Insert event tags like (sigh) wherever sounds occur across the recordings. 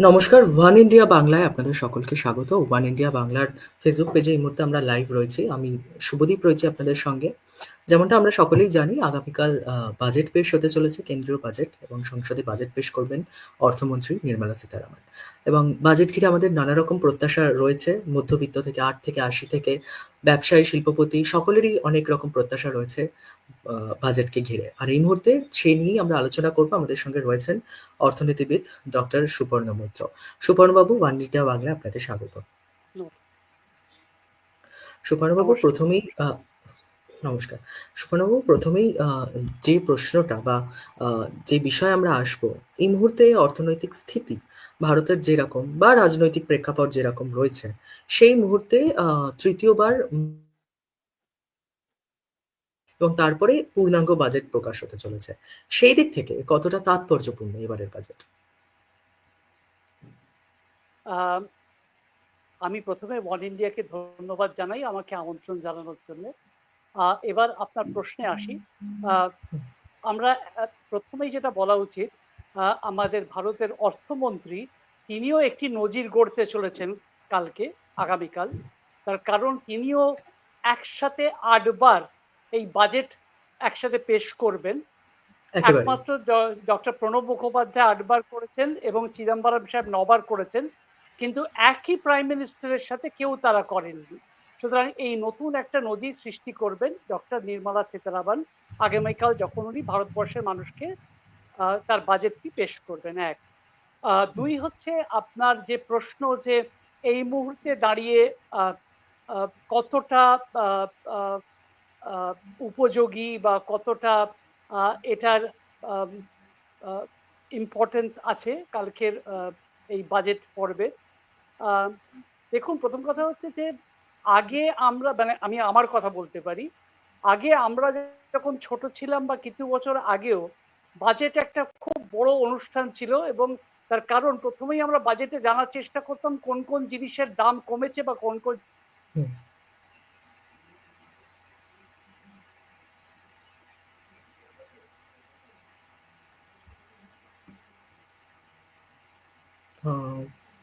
নমস্কার, one India বাংলায় আপনাদের সকলকে স্বাগত। ওয়ান ইন্ডিয়া বাংলার ফেসবুক পেজে এই মুহূর্তে আমরা লাইভ রয়েছি। আমি শুভদীপ রয়েছি আপনাদের সঙ্গে। যেমনটা আমরা সকলেই জানি আগামীকাল বাজেট পেশ হতে চলেছে কেন্দ্রীয় বাজেট এবং সংসদে বাজেট পেশ করবেন অর্থমন্ত্রী নির্মলা সীতারামন। এবং বাজেট ঘিরে আমাদের নানা রকম প্রত্যাশা রয়েছে মধ্যবিত্ত থেকে আট থেকে আশি থেকে ব্যবসায়ী শিল্পপতি সকলেরই অনেক রকম প্রত্যাশা রয়েছে বাজেটকে ঘিরে। আর এই মুহূর্তে সে নিয়েই আমরা আলোচনা করব। আমাদের সঙ্গে রয়েছেন অর্থনীতিবিদ ডক্টর সুপর্ণ মৈত্র। সুপর্ণবাবু ওয়ান ইন্ডিয়া বাংলা আপনাকে স্বাগত সুপর্ণবাবু প্রথমেই নমস্কার। সুপর্ণবাবু, প্রথমেই যে প্রশ্নটা বা যে বিষয়ে আমরা আসব, এই মুহূর্তে অর্থনৈতিক স্থিতি, ভারতের যেরকম বা রাজনৈতিক প্রেক্ষাপট যেরকম রয়েছে, সেই মুহূর্তে তৃতীয়বার এবং তারপরে পূর্ণাঙ্গ বাজেট প্রকাশ হতে চলেছে। সেই দিক থেকে কতটা তাৎপর্যপূর্ণ এবারের বাজেট? আমি প্রথমে ওয়ান ইন্ডিয়াকে ধন্যবাদ জানাই আমাকে আমন্ত্রণ জানানোর জন্য। এবার আপনার প্রশ্নে আসি। আমরা প্রথমেই যেটা বলা উচিত আমাদের ভারতের অর্থমন্ত্রী তিনিও একটি নজির গড়তে চলেছেন কালকে আগামীকাল। তার কারণ তিনিও একসাথে আটবার এই বাজেট একসাথে পেশ করবেন। একমাত্র ডক্টর প্রণব মুখোপাধ্যায় আটবার করেছেন এবং চিদম্বরম সাহেব নবার করেছেন। কিন্তু একই প্রাইম মিনিস্টারের সাথে কেউ তারা করেননি। সুতরাং এই নতুন একটা নদী সৃষ্টি করবেন ডক্টর নির্মলা সীতারামন। আগামীকাল যখন উনি ভারতবর্ষের মানুষকে তার বাজেটটি পেশ করবেন, এক। দুই হচ্ছে আপনার যে প্রশ্ন যে এই মুহূর্তে দাঁড়িয়ে কতটা উপযোগী বা কতটা এটার ইম্পর্টেন্স আছে, কালকের এই বাজেট পর্বে। দেখুন, প্রথম কথা হচ্ছে যে আগে আমরা মানে আমি আমার কথা বলতে পারি, আগে আমরা যখন ছোট ছিলাম বা কিছু বছর আগেও বাজেট একটা খুব বড় অনুষ্ঠান ছিল এবং তার কারণ প্রথমেই আমরা বাজেটে জানার চেষ্টা করতাম কোন কোন জিনিসের দাম কমেছে বা কোন কোন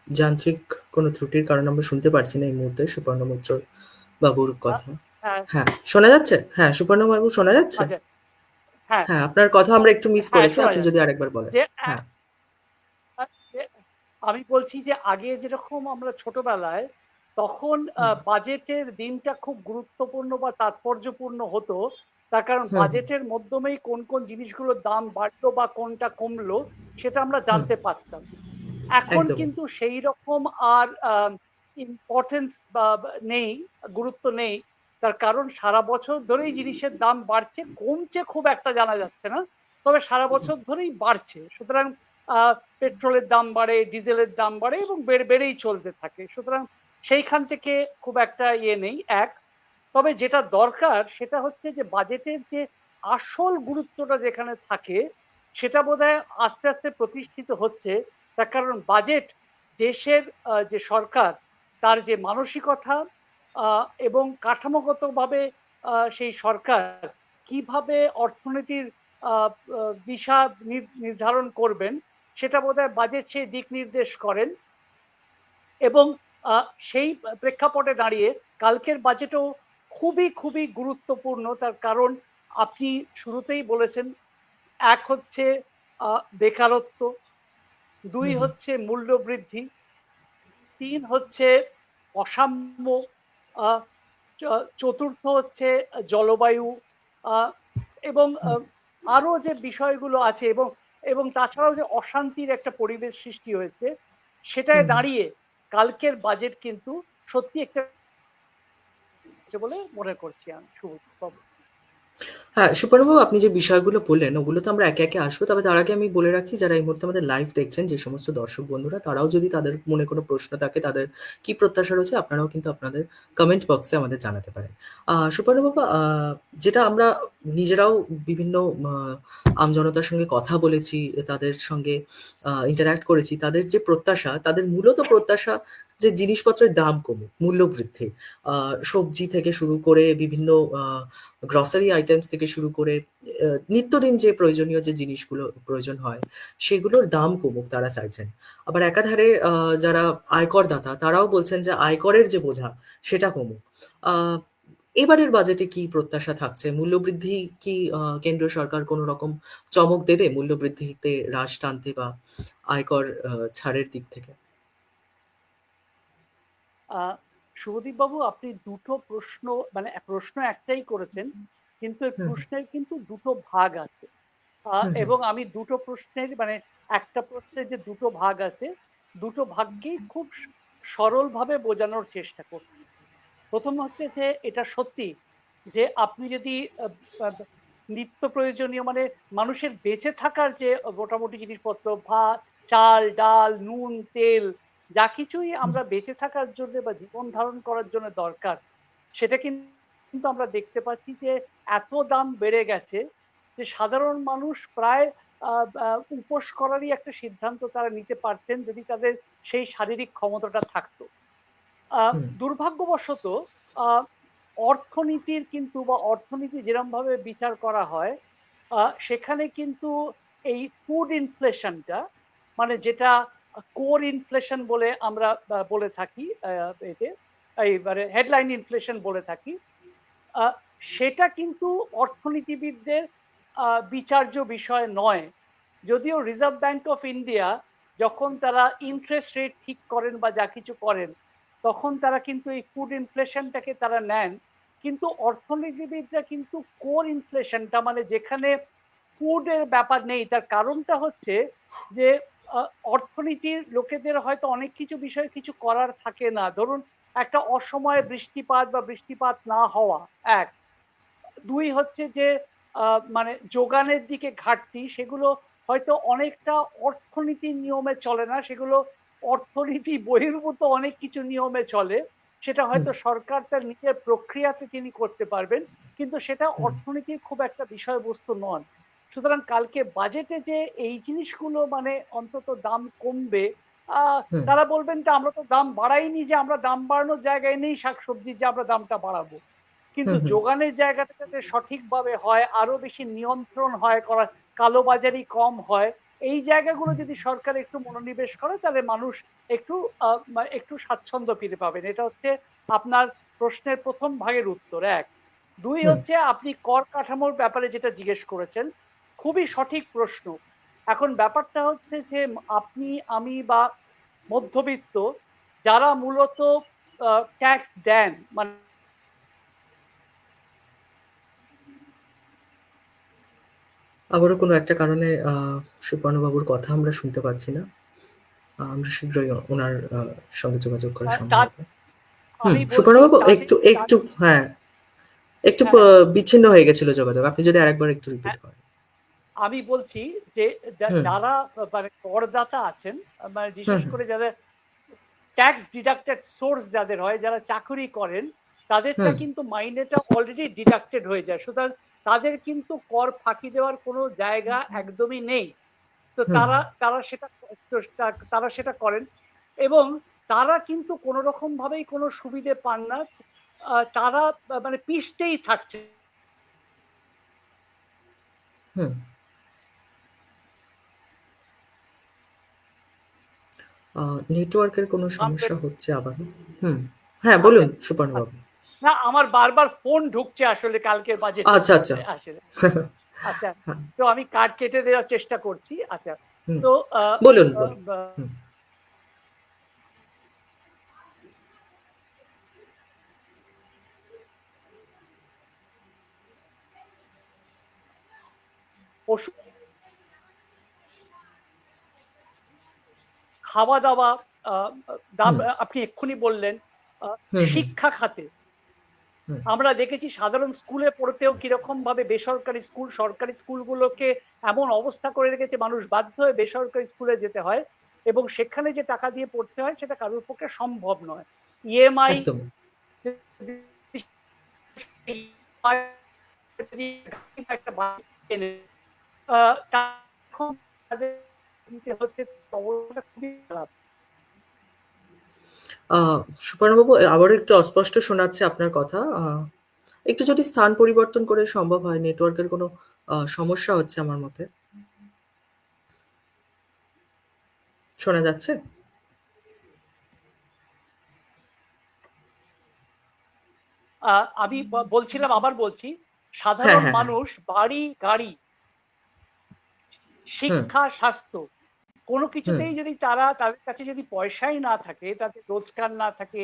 যান্ত্রিক কোনো ত্রুটির কারণে আমরা শুনতে পারছি না এই মুহূর্তে সুপর্ণ মৈত্র বাবুর কথা। হ্যাঁ, হ্যাঁ শোনা যাচ্ছে? হ্যাঁ সুপর্ণ বাবু শোনা যাচ্ছে? আচ্ছা, হ্যাঁ।, হ্যাঁ আপনার কথা আমরা একটু মিস হ্যাঁ, করেছি আপনি যদি আরেকবার বলেন। হ্যাঁ। আমি বলছি যে আগে যেরকম আমরা ছোটবেলায় তখন বাজেটের দিনটা খুব গুরুত্বপূর্ণ বা তাৎপর্যপূর্ণ হতো তার কারণ বাজেটের মাধ্যমেই কোন কোন জিনিসগুলোর দাম বাড়লো বা কোনটা কমলো সেটা আমরা জানতে পারতাম। এখন কিন্তু সেই রকম আর ইম্পর্টেন্স নেই গুরুত্ব নেই। তার কারণ সারা বছর ধরেই জিনিসের দাম বাড়ছে কমছে খুব একটা জানা যাচ্ছে না তবে সারা বছর ধরেই বাড়ছে। সুতরাং পেট্রোলের দাম বাড়ে ডিজেলের দাম বাড়ে এবং বেড়ে বেড়েই চলতে থাকে। সুতরাং সেইখান থেকে খুব একটা ইয়ে নেই এক। তবে যেটা দরকার সেটা হচ্ছে যে বাজেটের যে আসল গুরুত্বটা যেখানে থাকে সেটা বোধ আস্তে আস্তে প্রতিষ্ঠিত হচ্ছে তার কারণ বাজেট দেশের যে সরকার, তার যে মানসিকতা এবং কাঠামোগতভাবে সেই সরকার কীভাবে অর্থনীতির দিশা নির্ধারণ করবেন, সেটা বোধহয় বাজেট সেই দিক নির্দেশ করেন। এবং সেই প্রেক্ষাপটে দাঁড়িয়ে কালকের বাজেটও খুবই খুবই গুরুত্বপূর্ণ। তার কারণ আপনি শুরুতেই বলেছেন, এক হচ্ছে বেকারত্ব দুই হচ্ছে মূল্য বৃদ্ধি তিন হচ্ছে অসাম্য চতুর্থ হচ্ছে জলবায়ু এবং আরও যে বিষয়গুলো আছে এবং এবং তাছাড়াও যে অশান্তির একটা পরিবেশ সৃষ্টি হয়েছে সেটায় দাঁড়িয়ে কালকের বাজেট কিন্তু সত্যি একটা বলে মনে করছি আমি শুভ হ্যাঁ, সুপর্ণবাবু আপনি যে বিষয়গুলো বললেন ওগুলো তো আমরা একে, একে আসব। তবে তার আগে আমি বলে রাখি যারা এই মুহূর্তে আমাদের লাইভ দেখছেন যে সমস্ত দর্শক বন্ধুরা তারাও যদি তাদের মনে কোনো প্রশ্ন থাকে তাদের কি প্রত্যাশা রয়েছে আপনারাও কিন্তু আপনাদের কমেন্ট বক্সে আমাদের জানাতে পারেন। আ সুপর্ণবাবু যেটা আমরা নিজেরাও বিভিন্ন আমজনতার সঙ্গে কথা বলেছি, তাদের সঙ্গে আ ইন্টারঅ্যাক্ট করেছি। তাদের যে প্রত্যাশা, তাদের মূলত প্রত্যাশা যে জিনিসপত্রের দাম কমুক, মূল্য বৃদ্ধি। সবজি থেকে শুরু করে বিভিন্ন আ গ্রোসারি আইটেমস থেকে শুরু করে নিত্যদিন যে প্রয়োজনীয় যে জিনিসগুলো প্রয়োজন হয়, সেগুলোর দাম কমুক তারা চাইছেন। আবার একাধারে যারা আয়করদাতা তারাও বলছেন যে আয়করের যে বোঝা সেটা কমুক। এবারের বাজেটে কি প্রত্যাশা থাকছে? মূল্যবৃদ্ধি কি কেন্দ্রীয় সরকার কোন রকম চমক দেবে মূল্যবৃদ্ধিতে হ্রাস টানতে বা আয়কর ছাড়ের দিক থেকে? শুভদীপ বাবু আপনি দুটো প্রশ্ন মানে প্রশ্ন একটাই করেছেন। কিন্তু এই হুম, হুম। প্রশ্নের কিন্তু দুটো ভাগ আছে। হুম। এবং আমি দুটো প্রশ্নের মানে একটা প্রশ্নের যে দুটো ভাগ আছে, দুটো ভাগকেই খুব সরলভাবে বোঝানোর চেষ্টা করছি। ১ম হচ্ছে যে এটা সত্যি যে আপনি যদি নিত্য প্রয়োজনীয় মানে মানুষের বেঁচে থাকার যে মোটামুটি জিনিসপত্র ভাত, চাল, ডাল, নুন, তেল যা কিছুই আমরা বেঁচে থাকার জন্য বা জীবন ধারণ করার জন্য দরকার, সেটা কিন্তু আমরা দেখতে পাচ্ছি যে এত দাম বেড়ে গেছে যে সাধারণ মানুষ প্রায় উপোস করারই একটা সিদ্ধান্ত তারা নিতে পারতেন যদি তাদের সেই শারীরিক ক্ষমতাটা থাকতো। দুর্ভাগ্যবশত অর্থনীতির কিন্তু বা অর্থনীতি যেরমভাবে বিচার করা হয়, সেখানে কিন্তু এই ফুড ইনফ্লেশনটা মানে যেটা কোর ইনফ্লেশন বলে আমরা বলে থাকি এতে এই মানে হেডলাইন ইনফ্লেশন বলে থাকি। সেটা কিন্তু অর্থনীতিবিদদের বিচার্য বিষয় নয়। যদিও রিজার্ভ ব্যাংক অফ ইন্ডিয়া যখন তারা ইন্টারেস্ট রেট ঠিক করেন বা যা কিছু করেন, তখন তারা কিন্তু এই ফুড ইনফ্লেশনটাকে তারা নেন। কিন্তু অর্থনীতিবিদরা কিন্তু কোর ইনফ্লেশনটা মানে যেখানে ফুড এর ব্যাপার নেই তার কারণটা হচ্ছে যে অর্থনীতির লোকেদের হয়তো অনেক কিছু বিষয়ে কিছু করার থাকে না। ধরুন একটা অসময়ে বৃষ্টিপাত বা বৃষ্টিপাত না হওয়া ১ ২ হচ্ছে যে মানে যোগানের দিকে ঘাটতি সেগুলো হয়তো অনেকটা অর্থনীতির নিয়মে চলে না। সেগুলো অর্থনীতি বহির্ভূত অনেক কিছু নিয়মে চলে। সেটা হয়তো সরকার তার নিজের প্রক্রিয়াতে তিনি করতে পারবেন। কিন্তু সেটা অর্থনীতির খুব একটা বিষয়বস্তু নন। সুতরাং কালকে বাজেটে যে এই জিনিসগুলো মানে অন্তত দাম কমবে, তারা বলবেন যে আমরা তো দাম বাড়াইনি যে আমরা দাম বাড়ানোর জায়গায় নেই শাকসবজির যে আমরা দামটা বাড়াবো। কিন্তু যোগানের জায়গাটা যাতে সঠিকভাবে হয়, আরও বেশি নিয়ন্ত্রণ হয় করা কালোবাজারি কম হয়, এই জায়গাগুলো যদি সরকার একটু মনোনিবেশ করে তাহলে মানুষ একটু একটু স্বাচ্ছন্দ্য ফিরে পাবেন। এটা হচ্ছে আপনার প্রশ্নের প্রথম ভাগের উত্তর এক দুই হচ্ছে আপনি কর কাঠামোর ব্যাপারে যেটা জিজ্ঞেস করেছেন, খুবই সঠিক প্রশ্ন। এখন ব্যাপারটা হচ্ছে যে আপনি, আমি বা মধ্যবিত্ত যারা মূলত ট্যাক্স দেন মানে আবারও কোনো একটা কারণে সুপর্ণবাবুর কথা আমরা শুনতে পাচ্ছি না। আমরা শীঘ্রই ওনার সঙ্গে যোগাযোগ করা সম্ভব সুপর্ণবাবু একটু একটু হ্যাঁ, একটু হ্যাঁ, বিচ্ছিন্ন হয়ে গেছিল যোগাযোগ। আপনি যদি আরেকবার একটু রিপিট হ্যাঁ, করেন। আমি বলছি যে যারা মানে করদাতা আছেন, মানে বিশেষ করে যাদের ট্যাক্স ডিডাক্টেড সোর্স যাদের হয়, যারা চাকুরি করেন, তাদেরটা কিন্তু মাইনেটা অলরেডি ডিডাক্টেড হয়ে যায়। সুতরাং তাদের কিন্তু কর ফাঁকি দেওয়ার কোনো জায়গা একদমই নেই। তো তারা তারা সেটা তারা সেটা করেন এবং তারা কিন্তু কোনো রকম ভাবেই কোনো সুবিধে পান না। তারা মানে পিছতেই থাকছে। হুম। নেটওয়ার্কের কোনো সমস্যা হচ্ছে আবারও। হুম। হ্যাঁ, বলুন আচ্ছা। সুপর্ণবাবু। না আমার বারবার ফোন ঢুকছে আসলে কালকের বাজেটের আচ্ছা, আচ্ছা। আসলে। আচ্ছা, (laughs) হ্যাঁ, তো আমি কার্ড কেটে দেওয়ার চেষ্টা করছি। আচ্ছা, তো বলুন, আ আ দাম আপনি এক্ষুনি বললেন। শিক্ষা খাতে আমরা দেখেছি সাধারণ স্কুলে পড়তেও কীরকম ভাবে বেসরকারি স্কুল, সরকারি স্কুলগুলোকে এমন অবস্থা করে রেখেছে মানুষ বাধ্য হয়ে বেসরকারি স্কুলে যেতে হয় এবং সেখানে যে টাকা দিয়ে পড়তে হয় সেটা কারোর পক্ষে সম্ভব নয়। ইএমআই। একটা নিতে হচ্ছে অবস্থা খুবই খারাপ। সুপর্ণবাবু আবারও একটু অস্পষ্ট শোনাচ্ছে আপনার কথা। একটু যদি স্থান পরিবর্তন করে সম্ভব হয়, নেটওয়ার্কের কোনো সমস্যা হচ্ছে আমার মতে। শোনা যাচ্ছে? আমি বলছিলাম আবার বলছি, হ্যাঁ, সাধারণ হ্যাঁ, হ্যাঁ। মানুষ বাড়ি, গাড়ি শিক্ষা, স্বাস্থ্য কোনো কিছুতেই যদি তারা তাদের কাছে যদি পয়সাই না থাকে, তাদের রোজগার না থাকে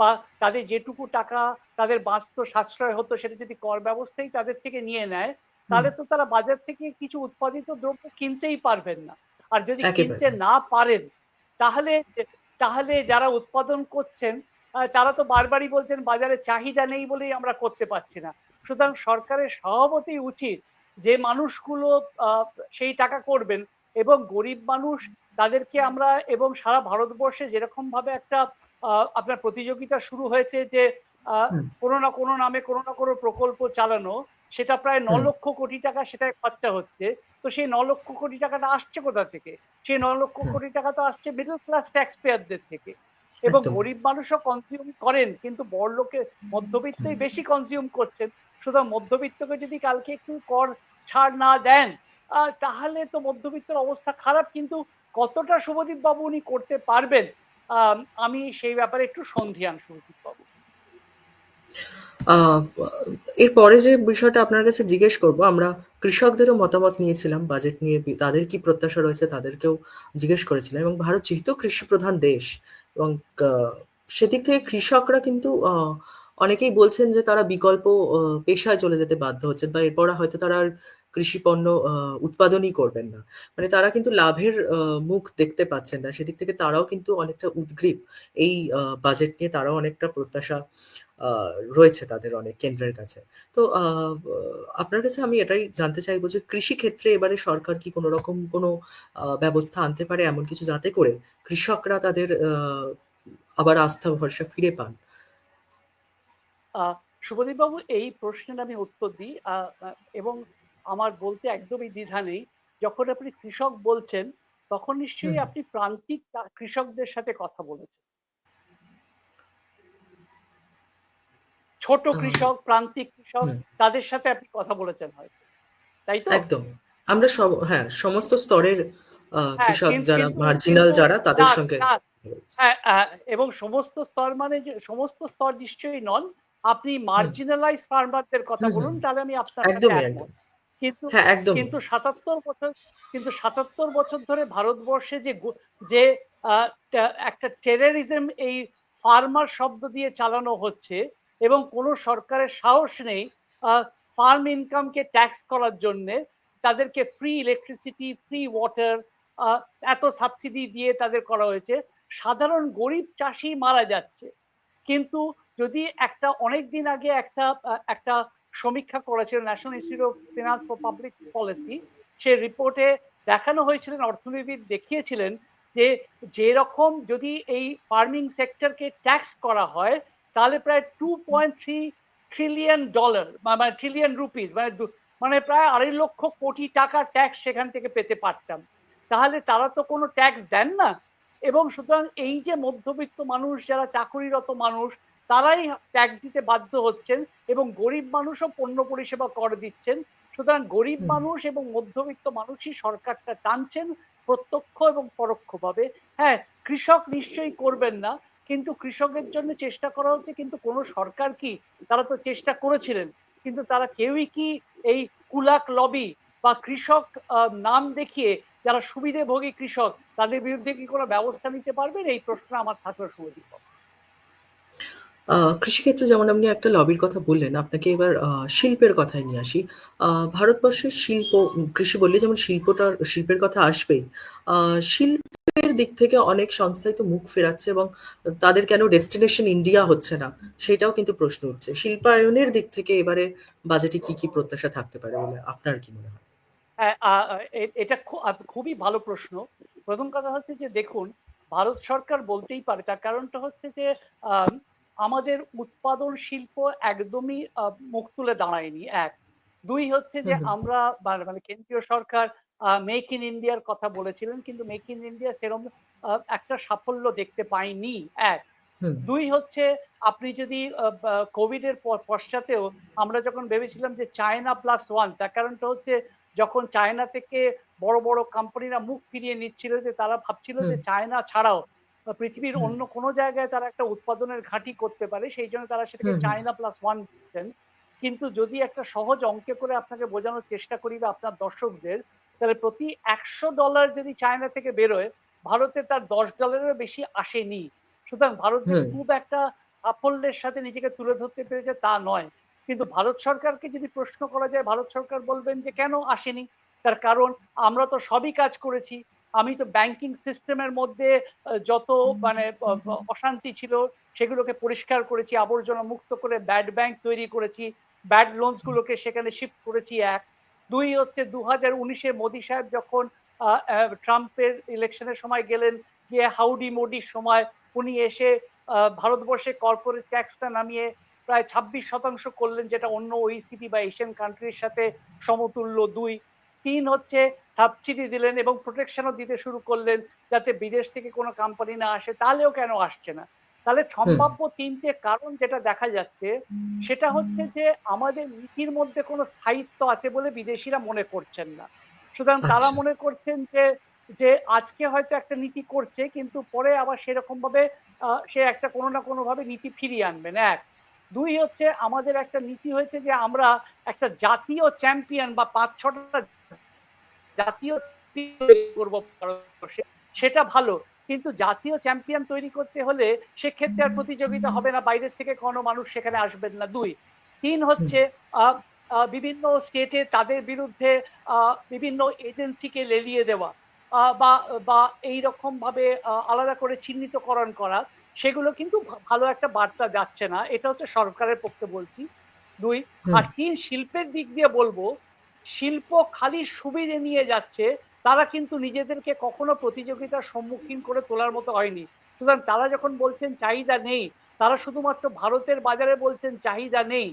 বা তাদের যেটুকু টাকা তাদের বাঁচত সাশ্রয় হতো সেটা যদি কর ব্যবস্থাই তাদের থেকে নিয়ে নেয়, তাহলে তো তারা বাজার থেকে কিছু উৎপাদিত দ্রব্য কিনতেই পারবেন না। আর যদি কিনতে না পারেন, তাহলে তাহলে যারা উৎপাদন করছেন তারা তো বারবারই বলছেন বাজারে চাহিদা নেই বলেই আমরা করতে পারছি না। সুতরাং সরকারের স্বভাবতই উচিত যে মানুষগুলো সেই টাকা করবেন এবং গরিব মানুষ তাদেরকে আমরা এবং সারা ভারতবর্ষে যেরকমভাবে একটা আ আপনার প্রতিযোগিতা শুরু হয়েছে যে কোনো না কোনো নামে কোনো না কোনো প্রকল্প চালানো, সেটা প্রায় ন লক্ষ কোটি টাকা সেটায় খরচা হচ্ছে। তো সেই ন লক্ষ কোটি টাকাটা আসছে কোথা থেকে? সেই ন লক্ষ কোটি টাকা তো আসছে মিডল ক্লাস ট্যাক্স পেয়ারদের থেকে। এবং গরিব মানুষও কনজিউম করেন কিন্তু বড় বড়লোকে মধ্যবিত্তই বেশি কনজিউম করছেন। সুতরাং মধ্যবিত্তকে যদি কালকে একটু কর ছাড় না দেন, তাহলে তো মধ্যবিত্তের অবস্থা খারাপ কিন্তু কতটা শুভদীপ বাবু উনি করতে পারবেন? আম সেই ব্যাপারে একটু সন্দিহান শুভদীপ বাবু। এরপরে যে বিষয়টা আপনার কাছে জিজ্ঞেস করব, আমরা কৃষকদেরও মতামত নিয়েছিলাম বাজেট নিয়ে তাদের কি প্রত্যাশা রয়েছে তাদেরকেও জিজ্ঞেস করেছিলাম এবং ভারত যেহেতু কৃষি প্রধান দেশ এবং সেদিক থেকে কৃষকরা কিন্তু অনেকেই বলছেন যে তারা বিকল্প পেশায় চলে যেতে বাধ্য হচ্ছেন বা এরপরে হয়তো তারা আর কৃষি পণ্য, আ, উৎপাদনই করবেন না। মানে তারা কিন্তু লাভের মুখ দেখতে পাচ্ছেন না। সেদিক থেকে তারাও কিন্তু অনেকটা উদ্গ্রীব এই বাজেট নিয়ে তারাও অনেকটা প্রত্যাশা রয়েছে তাদের অনেক কেন্দ্রের কাছে। তো আপনার কাছে আমি এটাই জানতে চাইব যে কৃষিক্ষেত্রে এবারে সরকার কি কোন রকম কোনো ব্যবস্থা আনতে পারে এমন কিছু যাতে করে কৃষকরা তাদের আবার আস্থা ভরসা ফিরে পান? শুভদীপ বাবু এই প্রশ্নের আমি উত্তর দিই এবং আমার বলতে একদমই দ্বিধা নেই। যখন আপনি কৃষক বলছেন, তখন নিশ্চয়ই আপনি প্রান্তিক কৃষকদের সাথে কথা বলেছেন। ছোট কৃষক, প্রান্তিক কৃষক তাদের সাথে আপনি কথা বলেছেন হয়তো। তাই তো? একদম। আমরা সব হ্যাঁ, সমস্ত স্তরের হ্যাঁ, কৃষক যারা মার্জিনাল যারা তাদের সঙ্গে। হ্যাঁ, হ্যাঁ এবং সমস্ত স্তর মানে যে সমস্ত স্তর নিশ্চয়ই নন। আপনি মার্জিনালাইজ ফার্মারদের কথা বলুন, তাহলে আমি আপনার সাথে একদমই, একদম। কিন্তু হ্যাঁ, কিন্তু ৭৭ বছর কিন্তু ৭৭ বছর ধরে ভারতবর্ষে যে যে একটা টেররিজম এই ফার্মার শব্দ দিয়ে চালানো হচ্ছে এবং কোনো সরকারের সাহস নেই ফার্ম ইনকামকে ট্যাক্স করার জন্যে। তাদেরকে ফ্রি ইলেকট্রিসিটি, ফ্রি ওয়াটার এত সাবসিডি দিয়ে তাদের করা হয়েছে। সাধারণ গরিব চাষি মারা যাচ্ছে। কিন্তু যদি একটা অনেকদিন আগে একটা একটা সমীক্ষা করেছিল national institute of finance for public policy সে রিপোর্টে দেখানো হয়েছিলেন, অর্থনীতিবিদ দেখিয়েছিলেন যে যেরকম যদি এই ফার্মিং সেক্টরকে ট্যাক্স করা হয়, তাহলে প্রায় two point three trillion dollar মানে ট্রিলিয়ন রুপিস মানে মানে প্রায় আড়াই লক্ষ কোটি টাকা ট্যাক্স সেখান থেকে পেতে পারতাম। তাহলে তারা তো কোনো ট্যাক্স দেন না। এবং সুতরাং এই যে মধ্যবিত্ত মানুষ, যারা চাকুরিরত মানুষ তারাই ট্যাক্স দিতে বাধ্য হচ্ছেন এবং গরিব মানুষও পণ্য পরিষেবা কর দিচ্ছেন। সুতরাং গরিব মানুষ এবং মধ্যবিত্ত মানুষই সরকারটা টানছেন প্রত্যক্ষ এবং পরোক্ষভাবে। হ্যাঁ কৃষক নিশ্চয়ই করবেন না কিন্তু কৃষকের জন্য চেষ্টা করা হচ্ছে কিন্তু কোনো সরকার কি? তারা তো চেষ্টা করেছিলেন কিন্তু তারা কেউই কি এই কুলাক লবি বা কৃষক নাম দেখিয়ে যারা সুবিধেভোগী কৃষক তাদের বিরুদ্ধে কি কোনো ব্যবস্থা নিতে পারবেন? এই প্রশ্ন আমার থাকল শুভদীপ আ কৃষিক্ষেত্রে যেমন আপনি একটা লবির কথা বললেন, আপনাকে এবার আ শিল্পের কথায় নিয়ে আসি। আ ভারতবর্ষের শিল্প কৃষি বললে যেমন শিল্পটার শিল্পের কথা আসবেই। আ শিল্পের দিক থেকে অনেক সংস্থাই তো মুখ ফেরাচ্ছে এবং তাদের কেন ডেস্টিনেশন ইন্ডিয়া হচ্ছে না, সেটাও কিন্তু প্রশ্ন উঠছে। শিল্পায়নের দিক থেকে এবারে বাজেটে কি, কি প্রত্যাশা থাকতে পারে বলে আপনার কি মনে হয়? হ্যাঁ, এটা খুবই ভালো প্রশ্ন। ১ম কথা হচ্ছে যে দেখুন, ভারত সরকার বলতেই পারে তার কারণটা হচ্ছে যে আমাদের উৎপাদন শিল্প একদমই মুখ তুলে দাঁড়ায়নি ১। ২ হচ্ছে যে আমরা মানে কেন্দ্রীয় সরকার মেক ইন ইন্ডিয়ার কথা বলেছিলেন কিন্তু মেক ইন ইন্ডিয়া সেরম আ একটা সাফল্য দেখতে পাইনি ১। হুম। দুই হচ্ছে আপনি যদি বা- কোভিডের পশ্চাতেও আমরা যখন ভেবেছিলাম যে চায়না প্লাস ওয়ান তার কারণটা হচ্ছে যখন চায়না থেকে বড় বড় কোম্পানিরা মুখ ফিরিয়ে নিচ্ছিল যে তারা ভাবছিল যে চায়না ছাড়াও পৃথিবীর অন্য কোনো জায়গায় তারা একটা উৎপাদনের ঘাঁটি করতে পারে সেই জন্য তারা সেটাকে। চায়না প্লাস ওয়ান দিচ্ছেন। কিন্তু যদি একটা সহজ অঙ্কে করে আপনাকে বোঝানোর চেষ্টা করি বা আপনার দর্শকদের তাহলে প্রতি একশো ডলার যদি চায়না থেকে বেরোয় ভারতে তার দশ ডলারেরও বেশি আসেনি। সুতরাং ভারত খুব একটা সাফল্যের সাথে নিজেকে তুলে ধরতে পেরেছে তা নয়। কিন্তু ভারত সরকারকে যদি প্রশ্ন করা যায় ভারত সরকার বলবেন যে কেন আসেনি? তার কারণ আমরা তো সবই কাজ করেছি। আমি তো ব্যাংকিং সিস্টেমের মধ্যে যত মানে অশান্তি ছিল সেগুলোকে পরিষ্কার করেছি আবর্জনা মুক্ত করে ব্যাড ব্যাংক তৈরি করেছি ব্যাড লোনস গুলোকে সেখানে শিফট করেছি এক। দুই হচ্ছে দু হাজার উনিশে মোদী সাহেব যখন ট্রাম্পের ইলেকশনের সময় গেলেন গিয়ে হাউডি মোডির সময় উনি এসে ভারতবর্ষে কর্পোরেট ট্যাক্সটা নামিয়ে প্রায় ছাব্বিশ শতাংশ করলেন যেটা অন্য ওইসিডি বা এশিয়ান কান্ট্রির সাথে সমতুল্য দুই। তিন হচ্ছে সাবসিডি দিলেন এবং প্রোটেকশনও দিতে শুরু করলেন যাতে বিদেশ থেকে কোনো কোম্পানি না আসে তাহলেও কেন আসছে না? তাহলে সম্ভাব্য তিনটে কারণ যেটা দেখা যাচ্ছে সেটা হচ্ছে যে আমাদের নীতির মধ্যে কোনো স্থায়িত্ব আছে বলে বিদেশিরা মনে করছেন না। সুতরাং তারা আচ্ছা। মনে করছেন যে যে আজকে হয়তো একটা নীতি করছে কিন্তু পরে আবার সেরকম ভাবে আহ, সে একটা কোনো না কোনো ভাবে নীতি ফিরিয়ে আনবেন। এক। দুই হচ্ছে আমাদের একটা নীতি হয়েছে যে আমরা একটা জাতীয় চ্যাম্পিয়ন বা পাঁচ ছটা জাতীয় করব ভারতবর্ষে সেটা ভালো কিন্তু জাতীয় চ্যাম্পিয়ন তৈরি করতে হলে সেক্ষেত্রে আর প্রতিযোগিতা হবে না বাইরের থেকে কোনো মানুষ সেখানে আসবেন না। দুই তিন হচ্ছে বিভিন্ন স্টেটে তাদের বিরুদ্ধে বিভিন্ন এজেন্সিকে লেলিয়ে দেওয়া বা বা এই রকম ভাবে আলাদা করে চিহ্নিতকরণ করা সেগুলো কিন্তু ভালো একটা বার্তা যাচ্ছে না। এটা হচ্ছে সরকারের পক্ষে বলছি। দুই আর তিন শিল্পের দিক দিয়ে বলব শিল্প খালি সুবিধে নিয়ে যাচ্ছে, তারা কিন্তু নিজেদেরকে কখনো প্রতিযোগিতার সম্মুখীন করে তোলার মতো হয়নি। সুতরাং তারা যখন বলছেন চাহিদা নেই, তারা শুধুমাত্র ভারতের বাজারে বলছেন চাহিদা নেই।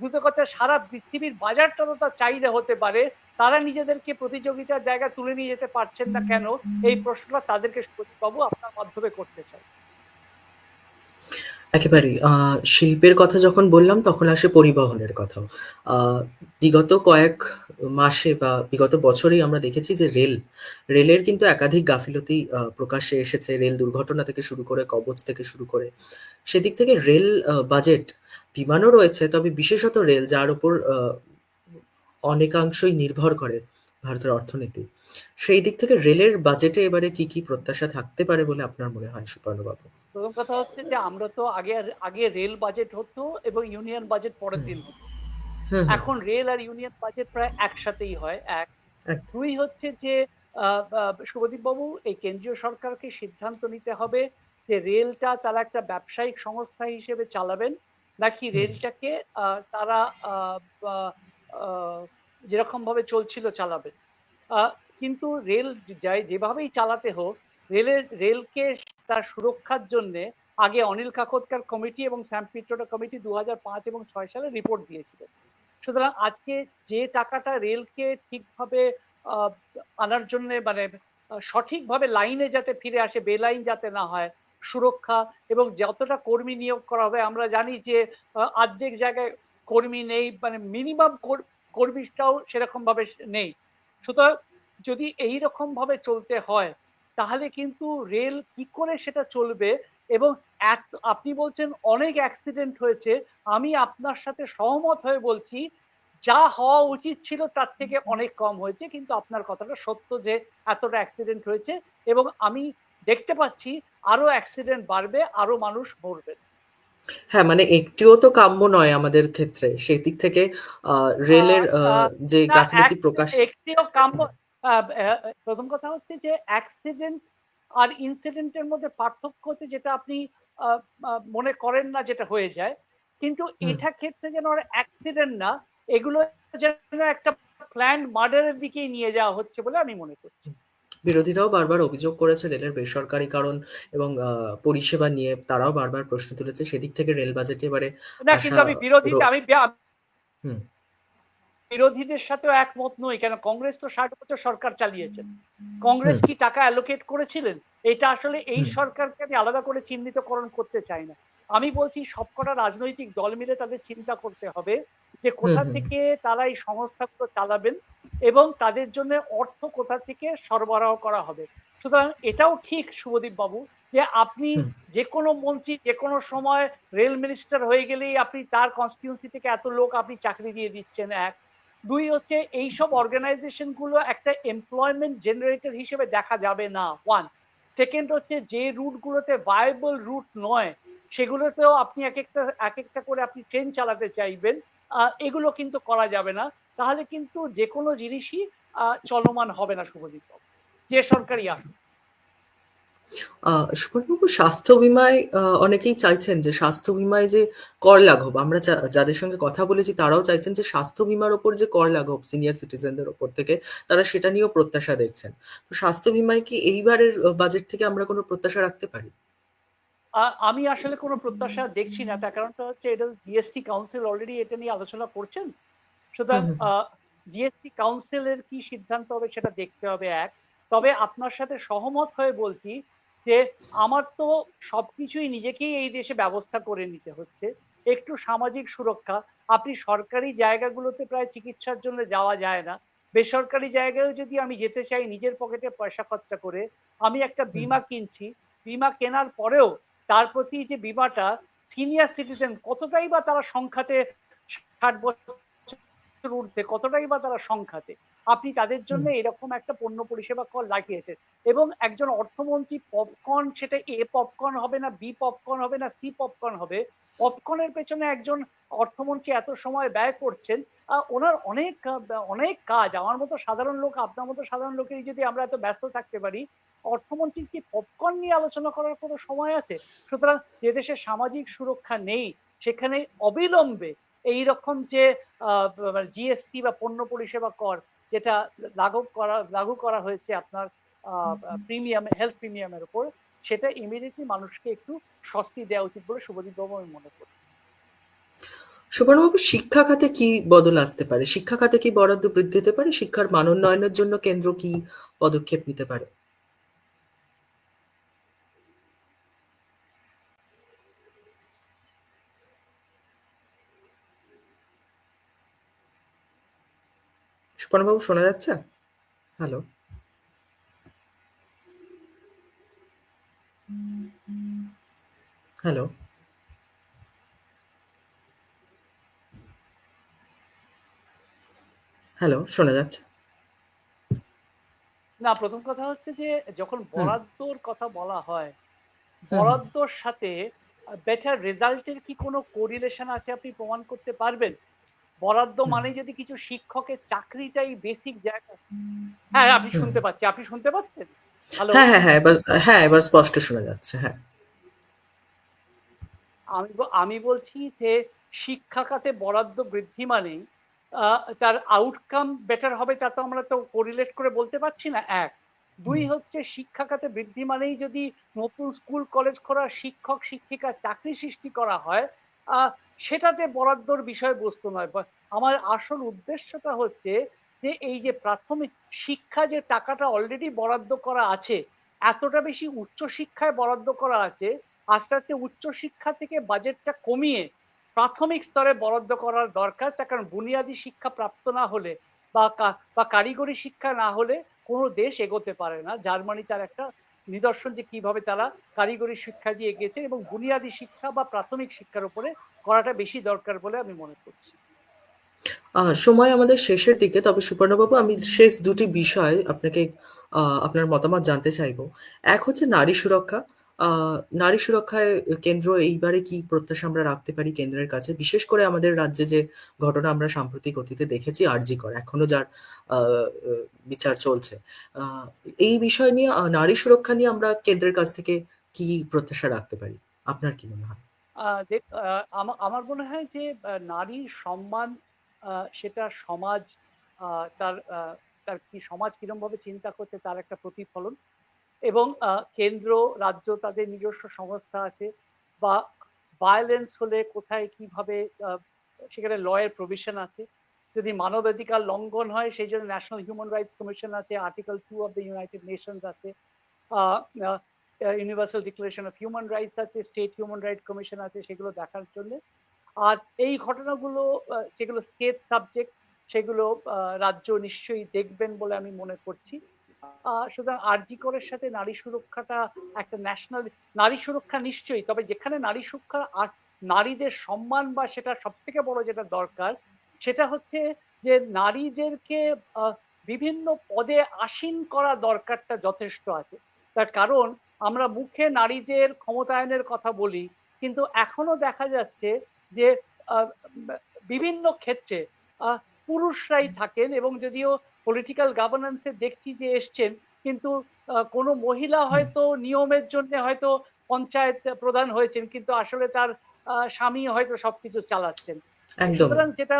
দ্রুত কথা, সারা পৃথিবীর বাজারটা তো তার চাহিদা হতে পারে, তারা নিজেদেরকে প্রতিযোগিতার জায়গা তুলে নিয়ে যেতে পারছেন না কেন? এই প্রশ্নটা তাদেরকে বাবু আপনার মাধ্যমে করতে চাই। একেবারেই। শিল্পের কথা যখন বললাম, তখন আসে পরিবহনের কথাও। বিগত কয়েক মাসে বা বিগত বছরেই আমরা দেখেছি যে রেল রেলের কিন্তু একাধিক গাফিলতি প্রকাশ্যে এসেছে। রেল দুর্ঘটনা থেকে শুরু করে কবচ থেকে শুরু করে। সেদিক থেকে রেল বাজেট বিমানও রয়েছে তবে বিশেষত রেল যার উপর অনেকাংশই নির্ভর করে ভারতের অর্থনীতি। সেই দিক থেকে রেলের বাজেটে এবারে কি কি প্রত্যাশা থাকতে পারে বলে আপনার মনে হয় সুপর্ণবাবু? প্রথম কথা হচ্ছে যে আমরা তো আগে আগে রেল বাজেট হতো এবং ইউনিয়ন বাজেট পরের দিন হতো। এখন রেল আর ইউনিয়ন বাজেট প্রায় একসাথেই হয় এক। দুই হচ্ছে যে শুভদীপ বাবু এই কেন্দ্রীয় সরকারকে সিদ্ধান্ত নিতে হবে যে রেলটা তারা একটা ব্যবসায়িক সংস্থা হিসেবে চালাবেন নাকি রেলটাকে তারা যেরকম ভাবে চলছিল চালাবেন আহ, কিন্তু রেল যাই যেভাবেই চালাতে হোক রেলের রেলকে তার সুরক্ষার জন্য আগে অনিল কাকতকার কমিটি এবং স্যাম পিট্রোটা কমিটি দু পাঁচ এবং ছয় সালে রিপোর্ট দিয়েছিলেন। সুতরাং আজকে যে টাকাটা রেলকে ঠিকভাবে আনার জন্য মানে সঠিকভাবে লাইনে যাতে ফিরে আসে বেলাইন যাতে না হয় সুরক্ষা এবং যতটা কর্মী নিয়োগ করা হবে আমরা জানি যে আহ, অর্ধেক জায়গায় কর্মী নেই মানে মিনিমাম কর্মীটাও সেরকম ভাবে নেই। সুতরাং যদি এই রকম ভাবে চলতে হয় তাহলে কিন্তু রেল কি করে সেটা চলবে এবং এত- আপনি বলছেন অনেক অ্যাক্সিডেন্ট হয়েছে। আমি আপনার সাথে সহমত হয়ে বলছি যা হওয়া উচিত ছিল তার থেকে অনেক কম হয়েছে কিন্তু আপনার কথাটা সত্য যে এতটা অ্যাক্সিডেন্ট হয়েছে এবং আমি দেখতে পাচ্ছি আরও অ্যাক্সিডেন্ট বাড়বে আরও মানুষ মরবে। হ্যাঁ মানে একটিও তো কাম্য নয় আমাদের ক্ষেত্রে। সেই দিক থেকে আহ, রেলের যে গাফিলতি প্রকাশ একটিও কাম্য প্রথম কথা হচ্ছে যে অ্যাক্সিডেন্ট আর ইনসিডেন্টের মধ্যে পার্থক্য হচ্ছে যেটা আপনি মনে করেন না যেটা হয়ে যায়। কিন্তু এটা ক্ষেত্রে যেন অ্যাক্সিডেন্ট না এগুলো যেন একটা প্ল্যান মার্ডারের দিকেই নিয়ে যাওয়া হচ্ছে বলে আমি মনে করছি। বিরোধীরাও বারবার অভিযোগ করেছে রেলের বেসরকারীকরণ এবং পরিষেবা নিয়ে তারাও বারবার প্রশ্ন তুলেছে। সেদিক থেকে রেল বাজেটে এবারে না কিন্তু আমি বিরোধী আমি হুম। বিরোধীদের সাথেও একমত নই কেন কংগ্রেস তো ষাট বছর সরকার চালিয়েছেন কংগ্রেস কি টাকা অ্যালোকেট করেছিলেন? এটা আসলে এই সরকারকে আমি আলাদা করে চিহ্নিতকরণ করতে চাই না। আমি বলছি সবকটা রাজনৈতিক দল মিলে তাদের চিন্তা করতে হবে যে কোথা। থেকে তারা এই সংস্থাগুলো চালাবেন এবং তাদের জন্য অর্থ কোথা থেকে সরবরাহ করা হবে। সুতরাং এটাও ঠিক শুভদীপ বাবু যে আপনি। যে কোনো মন্ত্রী যে কোনো সময় রেল মিনিস্টার হয়ে গেলেই আপনি তার কনস্টিটিউন্সি থেকে এত লোক আপনি চাকরি দিয়ে দিচ্ছেন এক। দুই হচ্ছে এইসব অর্গানাইজেশনগুলো একটা এমপ্লয়মেন্ট জেনারেটর হিসেবে দেখা যাবে না ওয়ান সেকেন্ড হচ্ছে যে রুটগুলোতে ভায়াবল রুট নয়, সেগুলোতেও আপনি এক একটা এক একটা করে আপনি ট্রেন চালাতে চাইবেন এগুলো কিন্তু করা যাবে না। তাহলে কিন্তু যে কোনো জিনিসই চলমান হবে না বাবু। যে সরকারি আসুক। সুপর্ণবাবু স্বাস্থ্য বিমায় অনেকেই চাইছেন যে স্বাস্থ্য বিমায় যে কর লাঘব আমরা যাদের সঙ্গে কথা বলেছি তারাও চাইছেন যে স্বাস্থ্য বিমার ওপর যে কর লাঘব সিনিয়র সিটিজেনদের ওপর থেকে তারা সেটা নিয়েও প্রত্যাশা দেখছেন। তো স্বাস্থ্য বিমায় কি এইবারের বাজেট থেকে আমরা কোনো প্রত্যাশা রাখতে পারি? আমি আসলে কোনো প্রত্যাশা দেখছি না। তার কারণটা হচ্ছে এটা জিএসটি কাউন্সিল অলরেডি এটা নিয়ে আলোচনা করছেন। সুতরাং। জিএসটি কাউন্সিলের কি সিদ্ধান্ত হবে সেটা দেখতে হবে এক। তবে আপনার সাথে সহমত হয়ে বলছি যে আমার তো সবকিছুই নিজেকেই এই দেশে ব্যবস্থা করে নিতে হচ্ছে। একটু সামাজিক সুরক্ষা। আপনি সরকারি জায়গাগুলোতে প্রায় চিকিৎসার জন্য যাওয়া যায় না। বেসরকারি জায়গায় যদি আমি যেতে চাই নিজের পকেটে পয়সা খরচা করে আমি একটা বিমা কিনছি। বিমা কেনার পরেও তার প্রতি যে বিমাটা সিনিয়র সিটিজেন কতটাই বা তারা সংখ্যাতে ষাট বছর ঊর্ধ্বে কতটাই বা তারা সংখ্যাতে। আপনি তাদের জন্য এরকম একটা পণ্য পরিষেবা কর লাগিয়েছেন। এবং একজন অর্থমন্ত্রী পপকর্ন সেটা এ পপকর্ন হবে না বি পপকর্ন হবে না সি পপকর্ন হবে পপকর্নের পেছনে একজন অর্থমন্ত্রী এত সময় ব্যয় করছেন ওনার অনেক অনেক কাজ আমার মতো সাধারণ লোক আপনার মতো সাধারণ লোকেরই যদি আমরা এত ব্যস্ত থাকতে পারি অর্থমন্ত্রীর কি পপকর্ন নিয়ে আলোচনা করার কোনো সময় আছে? সুতরাং যে দেশে সামাজিক সুরক্ষা নেই সেখানে অবিলম্বে এই রকম যে জিএসটি বা পণ্য পরিষেবা কর যেটা লাগু করা লাগু করা হয়েছে আপনার প্রিমিয়াম হেলথ প্রিমিয়ামের উপর, সেটা ইমিডিয়েটলি মানুষকে একটু স্বস্তি দেওয়া উচিত বলে শুভদীপ বাবু আমি মনে করি। সুবর্ণবাবু, শিক্ষা খাতে কি বদল আসতে পারে? শিক্ষা খাতে কি বরাদ্দ বৃদ্ধি হতে পারে? শিক্ষার মান উন্নয়নের জন্য কেন্দ্র কি পদক্ষেপ নিতে পারে? সুবর্ণবাবু শোনা যাচ্ছে? হ্যালো হ্যালো হ্যালো শোনা যাচ্ছে? না প্রথম কথা হচ্ছে যে যখন বরাদ্দর কথা বলা হয় বরাদ্দর সাথে বেটার রেজাল্টের কি কোনো কোরিলেশন আছে আপনি প্রমাণ করতে পারবেন? বরাদ্দ মানে যদি কিছু শিক্ষকের চাকরিটাই বেসিক জায়গা। হ্যাঁ আপনি শুনতে পাচ্ছি। আপনি শুনতে পাচ্ছেন? হ্যালো হ্যাঁ হ্যাঁ হ্যাঁ এবার হ্যাঁ এবার স্পষ্ট শোনা যাচ্ছে হ্যাঁ। আমি আমি বলছি যে শিক্ষা খাতে বরাদ্দ বৃদ্ধি মানেই আহ, তার আউটকাম বেটার হবে তা তো আমরা তো কোরিলেট করে বলতে পারছি না এক। দুই হচ্ছে শিক্ষা খাতে বৃদ্ধি মানেই যদি নতুন স্কুল কলেজ করা শিক্ষক শিক্ষিকা চাকরি সৃষ্টি করা হয় সেটাতে বরাদ্দর বিষয়বস্তু নয় আমার আসল উদ্দেশ্যটা হচ্ছে যে এই যে প্রাথমিক শিক্ষা যে টাকাটা অলরেডি বরাদ্দ করা আছে, এতটা বেশি উচ্চ শিক্ষায় বরাদ্দ করা আছে, আস্তে আস্তে উচ্চশিক্ষা থেকে বাজেটটা কমিয়ে প্রাথমিক স্তরে বরাদ্দ করার দরকার, তার কারণ বুনিয়াদী শিক্ষা প্রাপ্ত না হলে বা বা কারিগরি শিক্ষা না হলে কোনো দেশ এগোতে পারে না। জার্মানি তার একটা নিদর্শন যে কীভাবে তারা কারিগরি শিক্ষা দিয়ে গেছে এবং বুনিয়াদী শিক্ষা বা প্রাথমিক শিক্ষার উপরে করাটা বেশি দরকার বলে আমি মনে করছি। সময় আমাদের শেষের দিকে, তবে সুপর্ণবাবু, আমি শেষ দুটি বিষয় আপনাকে আপনার মতামত জানতে চাইব। এক হচ্ছে নারী সুরক্ষা নারী সুরক্ষায় কেন্দ্র এইবারে কি প্রত্যাশা আমরা রাখতে পারি কেন্দ্রের কাছে? বিশেষ করে আমাদের রাজ্যে যে ঘটনা আমরা সাম্প্রতিক অতীতে দেখেছি, আরজি কর, এখনও যার বিচার চলছে। এই বিষয় নিয়ে নারী সুরক্ষা নিয়ে আমরা কেন্দ্রের কাছ থেকে কি প্রত্যাশা রাখতে পারি? আপনার কি মনে হয়? আমার মনে হয় যে নারীর সম্মান সেটা সমাজ তার তার কি সমাজ কিরম ভাবে চিন্তা করছে তার একটা প্রতিফলন। এবং কেন্দ্র, রাজ্য তাদের নিজস্ব সংস্থা আছে বা ভায়োলেন্স হলে কোথায় কীভাবে সেখানে লয়ের প্রভিশন আছে। যদি মানবাধিকার লঙ্ঘন হয়, সেই জন্য ন্যাশনাল হিউম্যান রাইটস কমিশন আছে article two of the United Nations আছে universal declaration of human rights আছে স্টেট হিউম্যান রাইট কমিশন আছে, সেগুলো দেখার জন্য। আর এই ঘটনাগুলো সেগুলো স্টেট সাবজেক্ট সেগুলো রাজ্য নিশ্চয়ই দেখবেন বলে আমি মনে করছি। সুতরাং করের সাথে নারী সুরক্ষাটা একটা ন্যাশনাল নারী সুরক্ষা নিশ্চয়ই, তবে যেখানে নারী সুরক্ষা আর নারীদের সম্মান বা সেটা সব থেকে বড় যেটা দরকার, সেটা হচ্ছে যে নারীদেরকে বিভিন্ন পদে আসীন করা দরকারটা যথেষ্ট আছে। তার কারণ আমরা মুখে নারীদের ক্ষমতায়নের কথা বলি, কিন্তু এখনও দেখা যাচ্ছে যে বিভিন্ন ক্ষেত্রে পুরুষরাই থাকেন এবং যদিও পলিটিক্যাল গভর্নেন্সে দেখছি যে এসছেন কিন্তু কোনো মহিলা হয়তো নিয়মের জন্য হয়তো পঞ্চায়েত প্রধান হয়েছেন কিন্তু আসলে তার স্বামী হয়তো সবকিছু চালাচ্ছেন। সুতরাং যেটা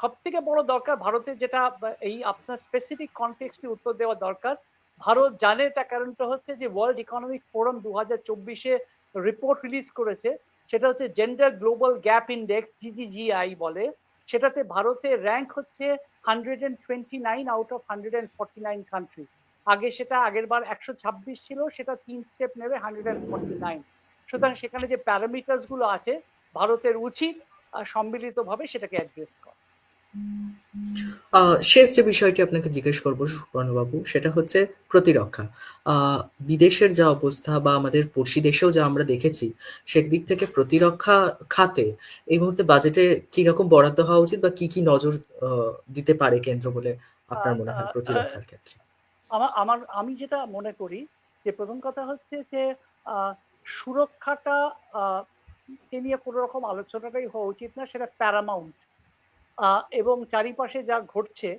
সব থেকে বড় দরকার ভারতের যেটা এই আপনার স্পেসিফিক কনটেক্সটে উত্তর দেওয়া দরকার ভারত জানে তার কারণটা হচ্ছে যে ওয়ার্ল্ড ইকোনমিক ফোরাম দু হাজার চব্বিশে রিপোর্ট রিলিজ করেছে সেটা হচ্ছে gender global gap index GGGI বলে সেটাতে ভারতের র্যাঙ্ক হচ্ছে hundred and twenty nine out of hundred and forty nine country আগে সেটা আগের বার একশো ছাব্বিশ ছিল, সেটা তিন স্টেপ নেবে হান্ড্রেড অ্যান্ড ফর্টি নাইন সুতরাং সেখানে যে প্যারামিটার্সগুলো আছে, ভারতের উচিত সম্মিলিতভাবে সেটাকে অ্যাড্রেস করা। শেষ যে বিষয়টি আপনাকে জিজ্ঞেস করব সুবর্ণবাবু সেটা হচ্ছে প্রতিরক্ষা। বিদেশের যা অবস্থা বা আমাদের পড়শি দেশেও যা আমরা দেখেছি সেদিক থেকে প্রতিরক্ষা খাতে এই মুহূর্তে বাজেটে কি রকম বরাদ্দ হওয়া উচিত বা কি কি নজর দিতে পারে কেন্দ্র বলে আপনার মনে হয় প্রতিরক্ষার ক্ষেত্রে? আমার আমার আমি যেটা মনে করি যে প্রথম কথা হচ্ছে যে আহ, সুরক্ষাটা কে নিয়ে কোনো রকম আলোচনাটাই হওয়া উচিত না সেটা প্যারামাউন্ট এবং চারিপাশে যা ঘটছে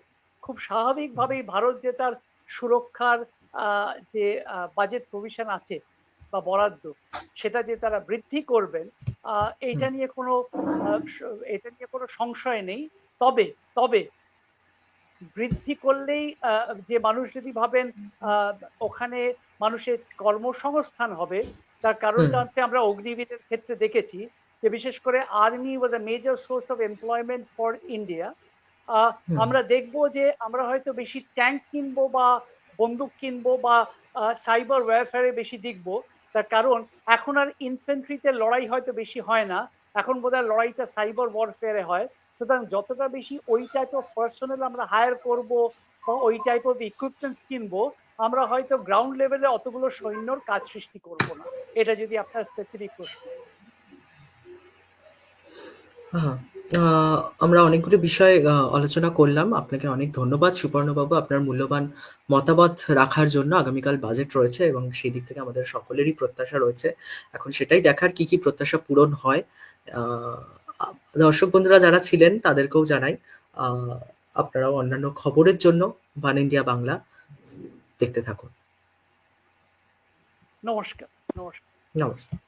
খুব স্বাভাবিকভাবেই ভারত যে তার সুরক্ষার যে বাজেট প্রভিশন আছে বা বরাদ্দ সেটা যে তারা বৃদ্ধি করবেন এইটা নিয়ে কোনো এটা নিয়ে কোনো সংশয় নেই। তবে তবে বৃদ্ধি করলেই আহ, যে মানুষ যদি ভাবেন আহ, ওখানে মানুষের কর্মসংস্থান হবে তার কারণটা হচ্ছে আমরা অগ্নিবীরের ক্ষেত্রে দেখেছি যে বিশেষ করে army was a major source of employment for India. আমরা দেখব যে আমরা হয়তো বেশি ট্যাঙ্ক কিনবো বা বন্দুক কিনবো বা সাইবার ওয়ারফেয়ারে বেশি দেখব। তার কারণ এখন আর ইনফেন্ট্রিতে লড়াই হয়তো বেশি হয় না। এখন বোধহয় লড়াইটা সাইবার ওয়ারফেয়ারে হয়। সুতরাং যতটা বেশি ওই টাইপ অফ পার্সোনাল আমরা হায়ার করব বা ওই টাইপ অফ ইকুইপমেন্টস কিনবো আমরা হয়তো গ্রাউন্ড লেভেলে অতগুলো সৈন্যর কাজ সৃষ্টি করব না। এটা যদি আপনার স্পেসিফিক প্রশ্ন আমরা অনেকগুলো বিষয় আলোচনা করলাম। আপনাকে অনেক ধন্যবাদ সুবর্ণবাবু আপনার মূল্যবান মতামত রাখার জন্য। আগামীকাল বাজেট রয়েছে এবং সেই দিক থেকে আমাদের সকলেরই প্রত্যাশা রয়েছে। এখন সেটাই দেখার কি কি প্রত্যাশা পূরণ হয়। দর্শক বন্ধুরা যারা ছিলেন তাদেরকেও জানাই আহ, আপনারাও অন্যান্য খবরের জন্য ওয়ান ইন্ডিয়া বাংলা দেখতে থাকুন। নমস্কার নমস্কার। নমস্কার।